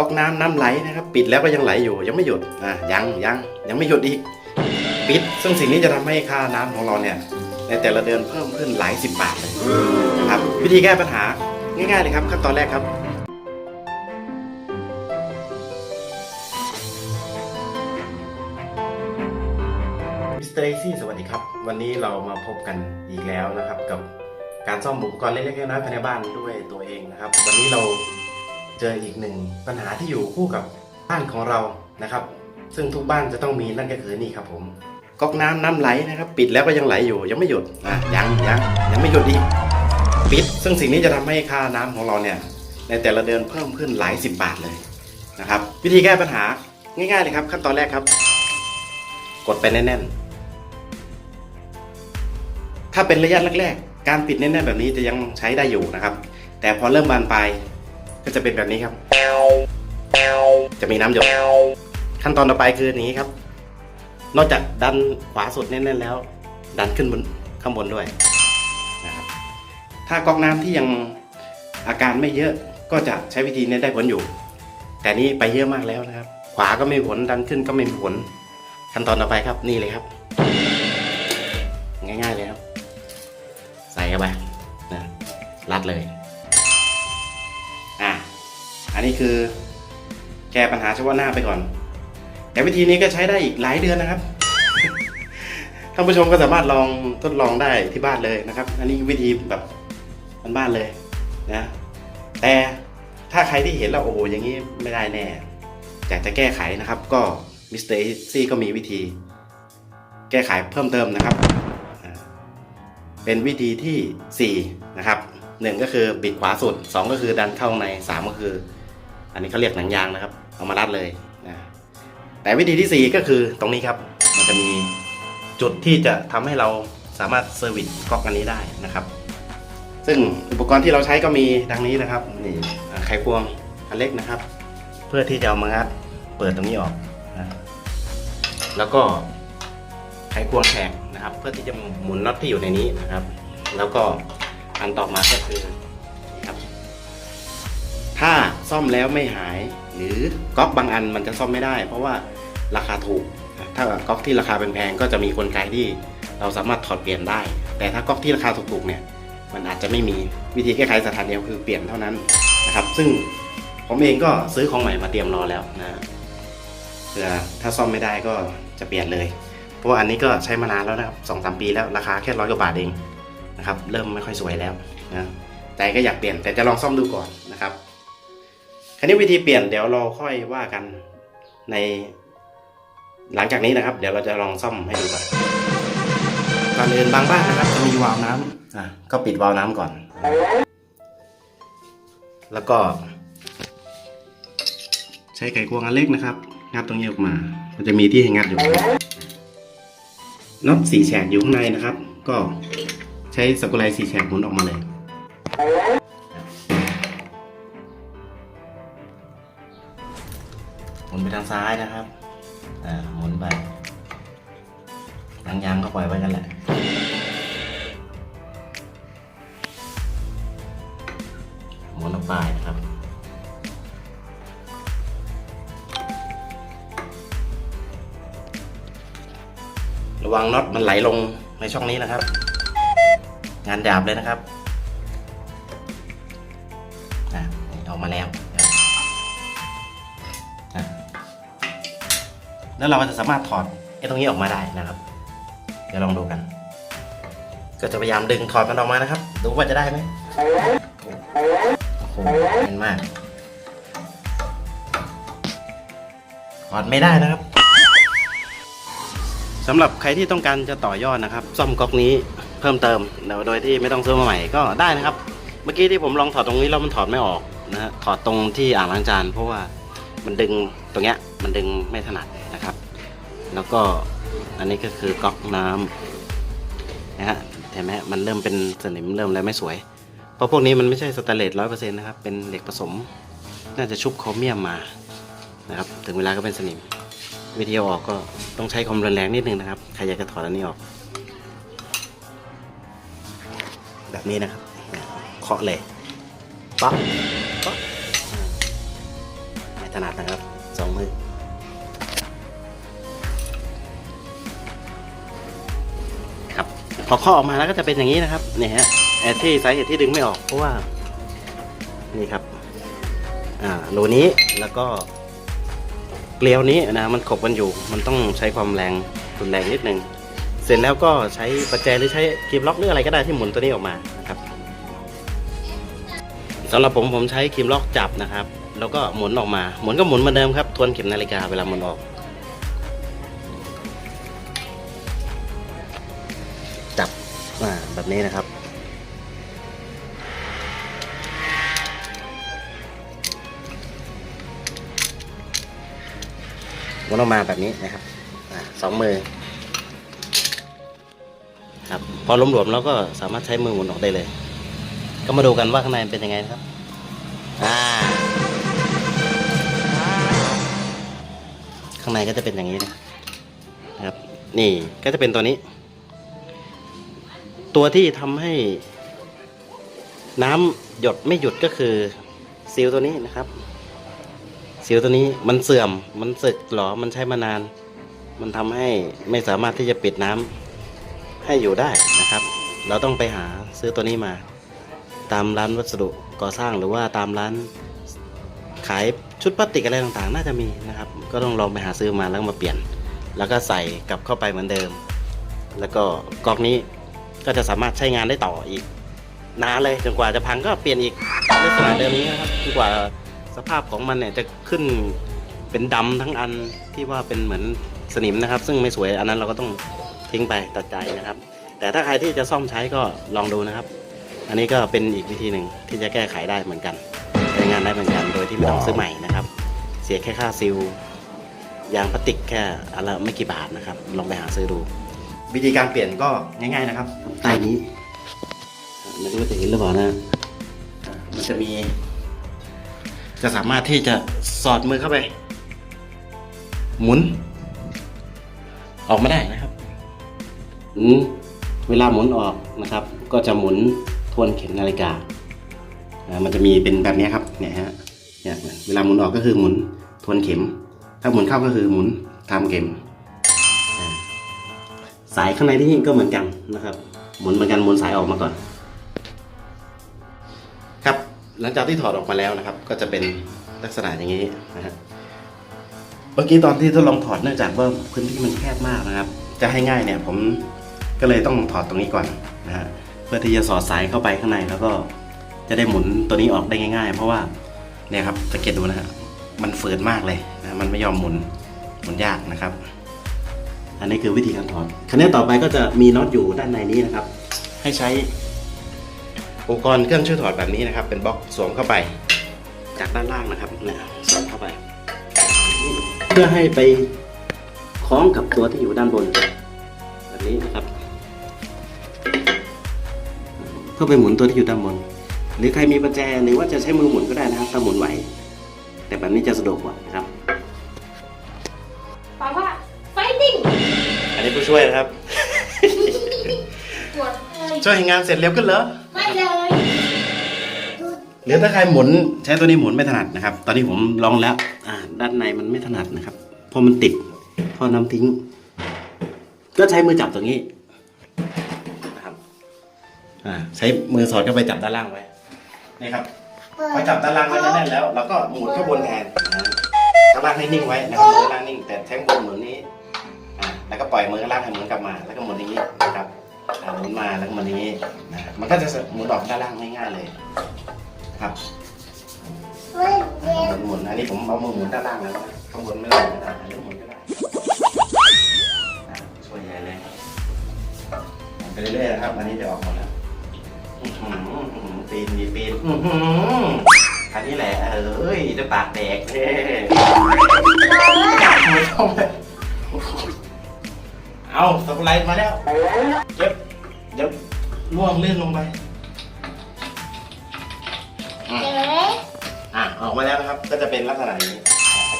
ก๊อกน้ำน้ำไหลนะครับ ปิดแล้วก็ยังไหลอยู่ยังไม่หยุดอะยังยังยังไม่หยุดอีกปิด ซึ่งสิ่งนี้จะทำให้ค่าน้ำของเราเนี่ยในแต่ละเดือนเพิ่มขึ้นหลายสิบบาทเลยนะครับวิธีแก้ปัญหาง่ายๆเลยครับขั้นตอนแรกครับมิสเตอร์เอซี่สวัสดีครับ วันนี้เรามาพบกันอีกแล้วนะครับ กับการซ่อมอุปกรณ์เล็กๆน้อยๆภายในบ้านด้วยตัวเองนะครับ วันนี้เรา เจออีกหนึ่งปัญหาที่อยู่คู่กับบ้านของเรานะครับ ซึ่งทุกบ้านจะต้องมีนั่นก็คือนี่ครับผมก๊อกน้ำน้ำไหลนะครับ ปิดแล้วก็ยังไหลอยู่ยังไม่หยุดอะยังยังยังไม่หยุดอีกปิด ซึ่งสิ่งนี้จะทำให้ค่าน้ำของเราเนี่ยในแต่ละเดือนเพิ่มขึ้นหลายสิบบาทเลยนะครับ วิธีแก้ปัญหาง่ายๆเลยครับ ขั้นตอนแรกครับ กดไปแน่นๆ ถ้าเป็นระยะแรกๆ การปิดแน่นๆแบบนี้จะยังใช้ได้อยู่นะครับ แต่พอเริ่มบานปลาย ก็จะเป็นแบบนี้ครับ จะมีน้ำหยดขั้นตอนต่อไปคืออย่างนี้ครับ นอกจากดันขวาสุดแน่นๆแล้ว ดันขึ้นบนข้างบนด้วยนะครับถ้าก๊อกน้ำที่ยังอาการไม่เยอะก็จะใช้วิธีนี้ได้ผลอยู่ แต่นี้ไปเยอะมากแล้วนะครับ ขวาก็ไม่มีผลดันขึ้นก็ไม่มีผล ขั้นตอนต่อไปครับนี่เลยครับ ง่ายๆเลยครับ ใส่เข้าไปนะรัดเลย นนี้คือแก้ปัญหาเฉพาะหน้าไปก่อน แต่วิธีนี้ก็ใช้ได้อีกหลายเดือนนะครับ ท่านผู้ชมก็สามารถลองทดลองได้ที่บ้านเลยนะครับ อันนี้วิธีแบบบ้านๆเลยนะ แต่ถ้าใครที่เห็นแล้วโอ้โหอย่างนี้ไม่ได้แน่อยากจะแก้ไขนะครับ ก็มิสเตอร์ซี่ก็มีวิธี แก้ไขเพิ่มเติมนะครับ เป็นวิธีที่ 4 นะครับหนึ่งก็คือบิดขวาสุด 2 ก็คือดันเข้าใน 3 ก็คือ อันนี้เขาเรียกหนังยางนะครับ เอามารัดเลยนะแต่วิธีที่ 4 ก็คือตรงนี้ครับ มันจะมีจุดที่จะทำให้เราสามารถเซอร์วิสก๊อกอันนี้ได้นะครับ ซึ่งอุปกรณ์ที่เราใช้ก็มีดังนี้นะครับนี่ไขควงอันเล็กนะครับ เพื่อที่จะเอามางัดเปิดตรงนี้ออกนะแล้วก็ไขควงแขกนะครับ เพื่อที่จะหมุนน็อตที่อยู่ในนี้นะครับ แล้วก็อันต่อมาก็คือครับ ถ้า ซ่อมแล้วไม่หาย หรือก๊อกบางอันมันจะซ่อมไม่ได้ เพราะว่าราคาถูก ถ้าก๊อกที่ราคาแพงๆก็จะมีกลไกที่เราสามารถถอดเปลี่ยนได้ แต่ถ้าก๊อกที่ราคาถูกๆเนี่ยมันอาจจะไม่มีวิธีแก้ไขสถานเดียวคือเปลี่ยนเท่านั้นนะครับ ซึ่งผมเองก็ซื้อของใหม่มาเตรียมรอแล้วนะเผื่อถ้าซ่อมไม่ได้ก็จะเปลี่ยนเลย เพราะว่าอันนี้ก็ใช้มานานแล้วนะครับสองสามปีแล้วราคาแค่ร้อยกว่าบาทเองนะครับ เริ่มไม่ค่อยสวยแล้วนะแต่ก็อยากเปลี่ยนแต่จะลองซ่อมดูก่อนนะครับ คราวนี้วิธีเปลี่ยนเดี๋ยวเราค่อยว่ากันในหลังจากนี้นะครับ เดี๋ยวเราจะลองซ่อมให้ดูก่อนก่อนอื่นบางบ้านนะครับ จะมีวาล์วน้ำอะก็ปิดวาล์วน้ำก่อน แล้วก็ ใช้ไขควงอันเล็กนะครับ งัดตรงนี้ออกมา มันจะมีที่ให้งัดอยู่น็อตสี่แฉกอยู่ข้างในนะครับ ก็ใช้สกุไลสี่แฉกหมุนออกมาเลย ทางซ้ายนะครับอ่าหมุนไปยางยางก็ปล่อยไว้กันแหละหมุนออกไปนะครับระวังน็อตมันไหลลงในช่องนี้นะครับ งานหยาบเลยนะครับ แล้วเราก็จะสามารถถอดไอ้ตรงนี้ออกมาได้นะครับ เดี๋ยวลองดูกัน ก็จะพยายามดึงถอดมันออกมานะครับ ดูว่าจะได้ไหมโอ้โหเห็นมาก ถอดไม่ได้นะครับสำหรับใครที่ต้องการจะต่อยอดนะครับ ซ่อมก๊อกนี้เพิ่มเติมโดยที่ไม่ต้องซื้อมาใหม่ก็ได้นะครับ เมื่อกี้ที่ผมลองถอดตรงนี้แล้วมันถอดไม่ออกนะฮะถอดตรงที่อ่างล้างจานเพราะว่ามันดึงตรงเนี้ยมันดึงไม่ถนัด แล้วก็อันนี้ก็คือก๊อกน้ำนะฮะเห็นไหมมันเริ่มเป็นสนิมเริ่มอะไรไม่สวย เพราะพวกนี้มันไม่ใช่สแตนเลสร้อยเปอร์เซ็นต์นะครับ เป็นเหล็กผสม น่าจะชุบโครเมียมมานะครับ ถึงเวลาก็เป็นสนิม วิธีออกก็ต้องใช้ความรุนแรงนิดนึงนะครับ ใครอยากจะถอดอันนี้ออก แบบนี้นะครับ เคาะเลยป๊อกป๊อกอ่าไม่ถนัดนะครับ พอเคาะออกมาแล้วก็จะเป็นอย่างนี้นะครับเนี่ยฮะไอ้ที่สาเหตุที่ดึงไม่ออกเพราะว่า นี่ครับ อ่ารูนี้แล้วก็เกลียวนี้นะมันขบกันอยู่ มันต้องใช้ความแรงรุนแรงนิดนึงเสร็จแล้วก็ใช้ประแจหรือใช้คลิปล็อกหรืออะไรก็ได้ที่หมุนตัวนี้ออกมานะครับสำหรับผมผมใช้คีมล็อกจับนะครับ แล้วก็หมุนออกมาหมุนก็หมุนเหมือนเดิมครับทวนเข็มนาฬิกาเวลาหมุนออก นี้นะครับหมุนออกมาแบบนี้นะครับอสองมือ ครับพอหลวมๆแล้วก็สามารถใช้มือหมุนออกได้เลย ก็มาดูกันว่าข้างในเป็นยังไงครับ อ่า ข้างในก็จะเป็นอย่างนี้นะนะครับ นี่ก็จะเป็นตัวนี้ ตัวที่ทำให้น้ำหยดไม่หยุดก็คือซีลตัวนี้นะครับซีลตัวนี้มันเสื่อมมันสึกหรอมันใช้มานาน มันทำให้ไม่สามารถที่จะปิดน้ำให้อยู่ได้นะครับ เราต้องไปหาซื้อตัวนี้มา ตามร้านวัสดุก่อสร้างหรือว่าตามร้านขายชุดพลาสติกอะไรต่างๆ น่าจะมีนะครับ ก็ต้องลองไปหาซื้อมาแล้วมาเปลี่ยน แล้วก็ใส่กลับเข้าไปเหมือนเดิม แล้วก็กอกนี้ ก็จะสามารถใช้งานได้ต่ออีก นานเลยจนกว่าจะพังก็เปลี่ยนอีกลักษณะเดิมนี้นะครับจนกว่าสภาพของมันเนี่ยจะขึ้นเป็นดำทั้งอันที่ว่าเป็นเหมือนสนิมนะครับ ซึ่งไม่สวยอันนั้นเราก็ต้องทิ้งไปตัดใจนะครับ แต่ถ้าใครที่จะซ่อมใช้ก็ลองดูนะครับ อันนี้ก็เป็นอีกวิธีหนึ่งที่จะแก้ไขได้เหมือนกันใช้งานได้เหมือนกันโดยที่ไม่ต้องซื้อใหม่นะครับ เสียแค่ค่าซิลยางพลาสติกแค่อันละไม่กี่บาทนะครับ ลองไปหาซื้อดู วิธีการเปลี่ยนก็ง่าย ๆนะครับใต้นี้ไม่รู้ว่าจะเห็นหรือเปล่านะอ่ามันจะมี จะสามารถที่จะสอดมือเข้าไป หมุน ออกมาได้นะครับอืมเวลาหมุนออกนะครับ ก็จะหมุนทวนเข็มนาฬิกาอ่ามันจะมีเป็นแบบนี้ครับเนี่ยฮะเนี่ยเวลาหมุนออกก็คือหมุนทวนเข็ม ถ้าหมุนเข้าก็คือหมุนตามเข็มอ่า สายข้างในที่นี่ก็เหมือนกันนะครับ หมุนเหมือนกันหมุนสายออกมาก่อน ครับ หลังจากที่ถอดออกมาแล้วนะครับ ก็จะเป็นลักษณะอย่างนี้นะฮะเมื่อกี้ตอนที่ทดลองถอดเนื่องจากว่าพื้นที่มันแคบมากนะครับ จะให้ง่ายเนี่ยผมก็เลยต้องถอดตรงนี้ก่อนนะฮะเพื่อที่จะสอดสายเข้าไปข้างในแล้วก็จะได้หมุนตัวนี้ออกได้ง่าย ๆ เพราะว่าเนี่ยครับสังเกตดูนะฮะมันฝืนมากเลยนะมันไม่ยอมหมุนหมุนยากนะครับ อันนี้คือวิธีการถอดคันนี้ต่อไปก็จะมีน็อตอยู่ด้านในนี้นะครับ ให้ใช้อุปกรณ์เครื่องช่วยถอดแบบนี้นะครับ เป็นบล็อกสวมเข้าไป จากด้านล่างนะครับเนี่ยสวมเข้าไป เพื่อให้ไปคล้องกับตัวที่อยู่ด้านบน แบบนี้นะครับ เพื่อไปหมุนตัวที่อยู่ด้านบน หรือใครมีประแจหรือว่าจะใช้มือหมุนก็ได้นะครับถ้าหมุนไหวแต่แบบนี้จะสะดวกกว่านะครับ ผู้ช่วยนะครับ ปวดเลยช่วยให้งานเสร็จเร็วขึ้นเหรอ ไม่เลยหรือถ้าใครหมุนใช้ตัวนี้หมุนไม่ถนัดนะครับ ตอนนี้ผมลองแล้ว อ่า ด้านในมันไม่ถนัดนะครับเพราะมันติดเพราะน้ำทิ้ง ก็ใช้มือจับตรงนี้นะครับ อ่า ใช้มือสอดเข้าไปจับด้านล่างไว้นี่ครับพอจับด้านล่างไว้แน่นๆแล้วเราก็หมุนข้างบนแทนนะข้างล่างให้นิ่งไว้นะครับมือข้างล่างนิ่งแต่แทงบนหมุนนี้อ่า แล้วก็ปล่อยมือข้างล่างให้หมุนกลับมา แล้วก็หมุนอย่างนี้นะครับอ่าหมุนมาแล้วก็หมุนอย่างนี้นะมันก็จะหมุนออกด้านล่างง่ายๆเลยครับหมุนหมุนอันนี้ผมเอามือหมุนด้านล่างแล้วนะข้างบนไม่ต้องนะอันนี้หมุนก็ได้อะช่วยใหญ่เลยหมุนไปเรื่อยๆนะครับอันนี้จะออกหมดแล้วอื้อหืออื้อหือปีนมีปีนอื้อหืออันนี้แหละเอ้ยจะปากแตกเน่ไม่ต้องเลย เอาสกุลไลท์มาแล้วเจ็บเดี๋ยวล่วงลื่นลงไปเจ๊อะออกมาแล้วนะครับ ก็จะเป็นลักษณะนี้อะ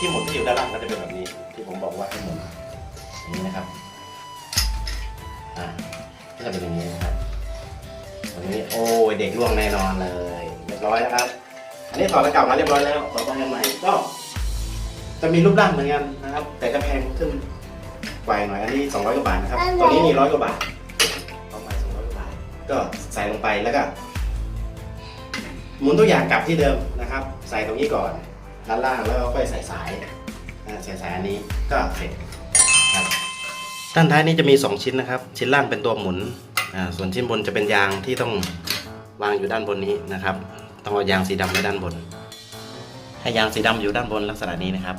ที่หมุนที่อยู่ด้านล่างก็จะเป็นแบบนี้ ที่ผมบอกว่าให้หมุนอย่างนี้นะครับอ่าก็จะเป็นอย่างนี้นะครับวันนี้โอ้ยเด็กล่วงแน่นอนเลยเรียบร้อยนะครับ อันนี้ถอดแล้วกลับมาเรียบร้อยแล้วต่อไปกันใหม่ก็จะมีรูปร่างเหมือนกันนะครับ แต่จะแพงขึ้น กว่าหน่อยอันนี้200กว่าบาทนะครับตัวนี้มีร้อยกว่าบาทประมาณ200กว่าบาทก็ใส่ลงไปแล้วก็หมุนทุกอย่างกลับที่เดิมนะครับ ใส่ตรงนี้ก่อนด้านล่างแล้วก็ค่อยใส่สายอ่าใส่สายอันนี้ก็เสร็จครับด้านท้ายนี้จะมี 2 ชิ้นนะครับ ชิ้นล่างเป็นตัวหมุนอ่าส่วนชิ้นบนจะเป็นยางที่ต้องวางอยู่ด้านบนนี้นะครับ ต้องเอายางสีดำไว้ด้านบน ให้ยางสีดำอยู่ด้านบนลักษณะนี้นะครับ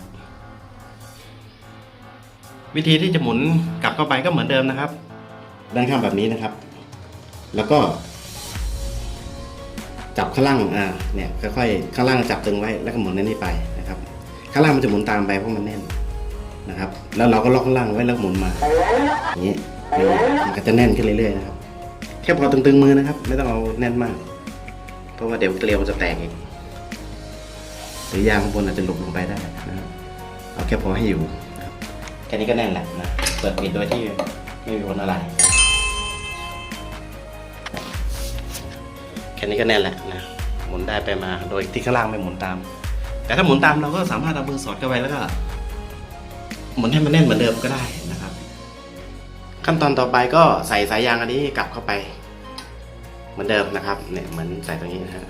วิธีที่จะหมุนกลับเข้าไปก็เหมือนเดิมนะครับ ด้านข้างแบบนี้นะครับ แล้วก็ จับข้างล่างอ่าเนี่ยค่อยๆข้างล่างจับตึงไว้แล้วก็หมุนอันนี้ไปนะครับ ข้างล่างมันจะหมุนตามไปเพราะมันแน่นนะครับ แล้วเราก็ล็อกข้างล่างไว้แล้วหมุนมาอย่างนี้มันก็จะแน่นขึ้นเรื่อยๆนะครับแค่พอตึงๆมือนะครับ ไม่ต้องเอาแน่นมาก เพราะว่าเดี๋ยวเกลียวจะแตกอีกหรือยางข้างบนอาจจะหลุดลงไปได้นะครับเอาแค่พอให้อยู่ ค่นี้ก็แน่นแหละนะ เปิดปิดโดยที่ไม่มีผลอะไร แค่นี้ก็แน่นแหละนะ หมุนได้ไปมา โดยที่ข้างล่างไม่หมุนตาม แต่ถ้าหมุนตามเราก็สามารถเอามือสอดเข้าไปแล้วก็ หมุนให้มันแน่นเหมือนเดิมก็ได้นะครับ ขั้นตอนต่อไปก็ใส่สายยางอันนี้กลับเข้าไป เหมือนเดิมนะครับ เนี่ยเหมือนใส่ตรงนี้นะฮะ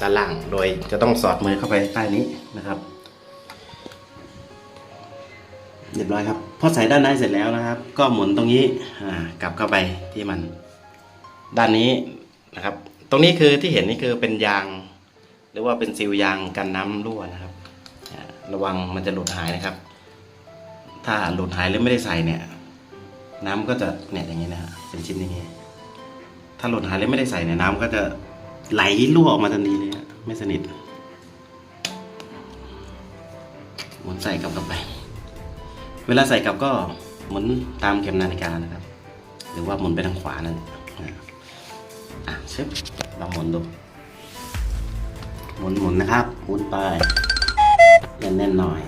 ด้านล่าง โดยจะต้องสอดมือเข้าไปใต้นี้นะครับ เรียบร้อยครับพอใส่ด้านในเสร็จแล้วนะครับ ก็หมุนตรงนี้กลับเข้าไปที่มัน ด้านนี้นะครับ ตรงนี้คือที่เห็นนี่คือเป็นยาง หรือว่าเป็นซีลยางกันน้ำรั่วนะครับ ระวังมันจะหลุดหายนะครับ ถ้าหลุดหายหรือไม่ได้ใส่เนี่ย น้ำก็จะเนี่ยอย่างนี้นะฮะเป็นชิ้นอย่างนี้ถ้าหลุดหายหรือไม่ได้ใส่เนี่ยน้ำก็จะไหลรั่วออกมาทันทีเลยไม่สนิทหมุนใส่กลับเข้าไป เวลาใส่กลับก็หมุนตามเข็มนาฬิกานะครับ หรือว่าหมุนไปทางขวานั่นแหละนะอะชึบลองหมุนดู หมุนหมุนนะครับหมุนไปแน่นๆหน่อย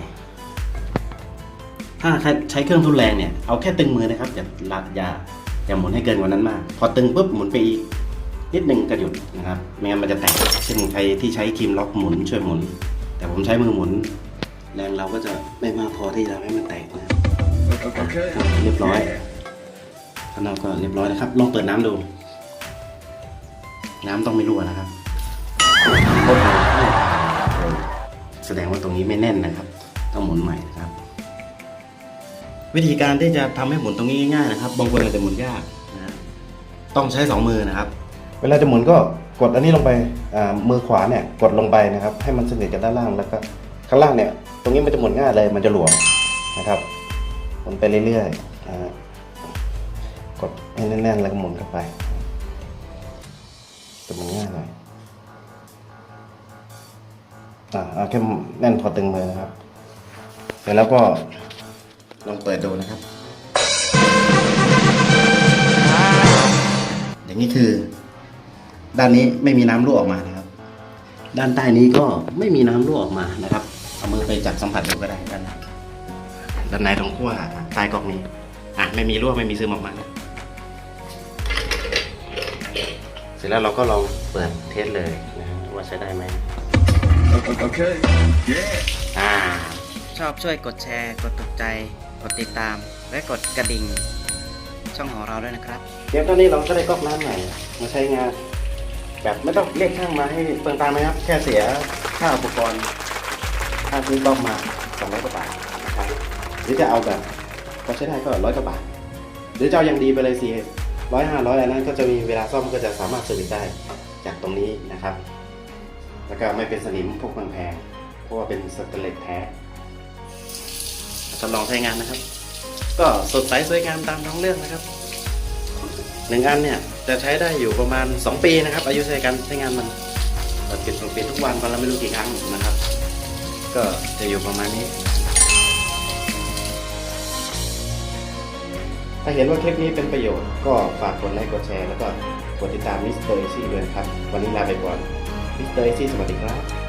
ถ้าใช้เครื่องทุนแรงเนี่ย เอาแค่ตึงมือนะครับ อย่าลัดอย่าอย่าหมุนให้เกินกว่านั้นมาก พอตึงปุ๊บหมุนไปอีกนิดหนึ่งก็หยุดนะครับ ไม่งั้นมันจะแตก เช่นใครที่ใช้ครีมล็อกหมุนช่วยหมุน แต่ผมใช้มือหมุน แรงเราก็จะไม่มากพอที่จะทำให้มันแตกนะครับ Okay. เรียบร้อยข้างนอกก็เรียบร้อยนะครับ ลองเปิดน้ำดู น้ำต้องไม่รั่วนะครับโอ้โหแสดงว่าตรงนี้ไม่แน่นนะครับ ต้องหมุนใหม่นะครับ วิธีการที่จะทำให้หมุนตรงนี้ง่ายๆนะครับ บางคนอาจจะหมุนยากนะฮะต้องใช้สองมือนะครับ เวลาจะหมุนก็กดอันนี้ลงไปอ่ามือขวาเนี่ยกดลงไปนะครับ ให้มันสนิทกับด้านล่างแล้วก็ ข้างล่างเนี่ย ตรงนี้มันจะหมุนง่ายเลย มันจะหลวมนะครับ หมุนไปเรื่อยๆนะฮะกดให้แน่นๆ แล้วก็หมุนเข้าไปจะหมุนง่ายหน่อยอ่าเอาแค่แน่นพอตึงมือนะครับ เสร็จแล้วก็ลองเปิดดูนะครับ อย่างนี้คือ ด้านนี้ไม่มีน้ำรั่วออกมานะครับ ด้านใต้นี้ก็ไม่มีน้ำรั่วออกมานะครับ เอามือไปจับสัมผัสดูก็ได้ด้านในด้านในตรงขั้วใต้กล่องนี้ อะไม่มีรั่วไม่มีซึมออกมานะเสร็จแล้วเราก็ลองเปิดเทสเลยนะฮะว่าใช้ได้ไหม Okay. Yeah. อ่าชอบช่วยกดแชร์ กดถูกใจ กดติดตาม และกดกระดิ่ง ช่องของเราด้วยนะครับ เดี๋ยวตอนนี้เราก็ได้ก๊อกน้ำใหม่มาใช้งาน แบบไม่ต้องเรียกช่างมาให้เปลืองตังค์นะครับ แค่เสียค่าอุปกรณ์ ค่าซื้อก๊อกมาสองร้อยกว่าบาทนะครับหรือจะเอาแบบก็ใช้ได้ก็ร้อยกว่าบาท หรือจะเอาอย่างดีไปเลยสี่ร้อยห้าร้อยอันนั้นก็จะมีเวลาซ่อมก็จะสามารถเซอร์วิสได้จากตรงนี้นะครับ แล้วก็ไม่เป็นสนิมพวกแพงๆเพราะว่าเป็นสแตนเลสแท้ทดลองใช้งานนะครับ ก็สดใสสวยงามตามท้องเรื่องนะครับหนึ่งอันเนี่ยจะใช้ได้อยู่ประมาณ 2 ปีนะครับ อายุใช้การใช้งานมันเปิดปิดเปิดปิดทุกวันวันละไม่รู้กี่ครั้งนะครับ ก็จะอยู่ประมาณนี้ ถ้าเห็นว่าคลิปนี้เป็นประโยชน์ก็ฝากกดไลค์กดแชร์แล้วก็กดติดตามมิสเตอร์ซี่ด้วยนครับ วันนี้ลาไปก่อนมิสเตอร์ซี่สวัสดีครับ